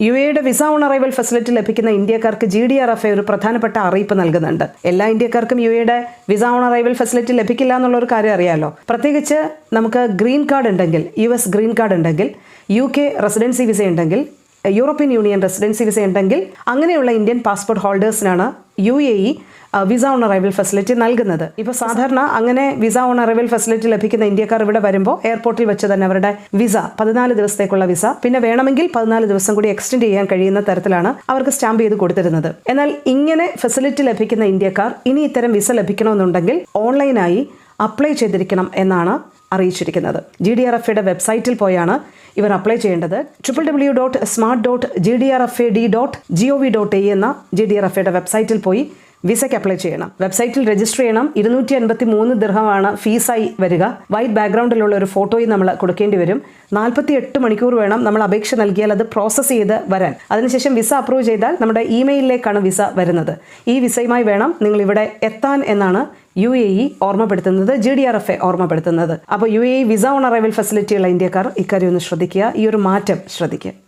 U എയുടെ visa on arrival facility ലഭിക്കുന്ന ഇന്ത്യക്കാർക്ക് G D R F A ഒരു പ്രധാനപ്പെട്ട അറിയിപ്പ് നൽകുന്നുണ്ട്. എല്ലാ ഇന്ത്യക്കാർക്കും യു എയുടെ വിസ ഓൺ അറൈവൽ ഫെസിലിറ്റി ലഭിക്കില്ല എന്നുള്ള ഒരു കാര്യം അറിയാമല്ലോ പ്രത്യേകിച്ച് നമുക്ക് ഗ്രീൻ കാർഡ് ഉണ്ടെങ്കിൽ യു എസ് ഗ്രീൻ കാർഡ് ഉണ്ടെങ്കിൽ യു കെ റെസിഡൻസി വിസ ഉണ്ടെങ്കിൽ യൂറോപ്യൻ യൂണിയൻ റെസിഡൻസി വിസ ഉണ്ടെങ്കിൽ അങ്ങനെയുള്ള Indian passport ഹോൾഡേഴ്സിനാണ് U A E visa on arrival facility നൽകുന്നത്. ഇപ്പോൾ സാധാരണ അങ്ങനെ വിസ ഓൺ അറൈവൽ ഫെസിലിറ്റി ലഭിക്കുന്ന ഇന്ത്യക്കാർ ഇവിടെ വരുമ്പോൾ എയർപോർട്ടിൽ വെച്ച് തന്നെ അവരുടെ വിസ പതിനാല് ദിവസത്തേക്കുള്ള വിസ പിന്നെ വേണമെങ്കിൽ പതിനാല് ദിവസം കൂടി എക്സ്റ്റെൻഡ് ചെയ്യാൻ കഴിയുന്ന തരത്തിലാണ് അവർക്ക് സ്റ്റാമ്പ് ചെയ്ത് കൊടുത്തിരുന്നത്. എന്നാൽ ഇങ്ങനെ ഫെസിലിറ്റി ലഭിക്കുന്ന ഇന്ത്യക്കാർ ഇനി ഇത്തരം വിസ ലഭിക്കണമെന്നുണ്ടെങ്കിൽ ഓൺലൈനായി അപ്ലൈ ചെയ്തിരിക്കണം എന്നാണ് അറിയിച്ചിരിക്കുന്നത്. ജി ഡി ആർ എഫ് എയുടെ വെബ്സൈറ്റിൽ പോയാണ് ഇവർ അപ്ലൈ ചെയ്യേണ്ടത്. Triple W dot smart dot G D R F A D dot G O V dot A എന്ന ജി ഡി ആർ എഫ് എയുടെ വെബ്സൈറ്റിൽ പോയി വിസയ്ക്ക് അപ്ലൈ ചെയ്യണം. വെബ്സൈറ്റിൽ രജിസ്റ്റർ ചെയ്യണം. ഇരുന്നൂറ്റി അൻപത്തി മൂന്ന് ദൃഹമാണ് ഫീസായി വരിക. വൈറ്റ് ബാക്ക്ഗ്രൗണ്ടിലുള്ള ഒരു ഫോട്ടോയും നമ്മൾ കൊടുക്കേണ്ടി വരും. നാൽപ്പത്തി എട്ട് മണിക്കൂർ വേണം നമ്മൾ അപേക്ഷ നൽകിയാൽ അത് പ്രോസസ്സ് ചെയ്ത് വരാൻ. അതിനുശേഷം വിസ അപ്രൂവ് ചെയ്താൽ നമ്മുടെ ഇമെയിലിലേക്കാണ് വിസ വരുന്നത്. ഈ വിസയുമായി വേണം നിങ്ങൾ ഇവിടെ എത്താൻ എന്നാണ് യു എ ഇ ഓർമ്മപ്പെടുത്തുന്നത് G D R F A ഓർമ്മപ്പെടുത്തുന്നത്. അപ്പോൾ U A E visa on arrival ഫെസിലിറ്റിയുള്ള ഇന്ത്യക്കാർ ഇക്കാര്യം ഒന്ന് ശ്രദ്ധിക്കുക. ഈ ഒരു മാറ്റം ശ്രദ്ധിക്കുക.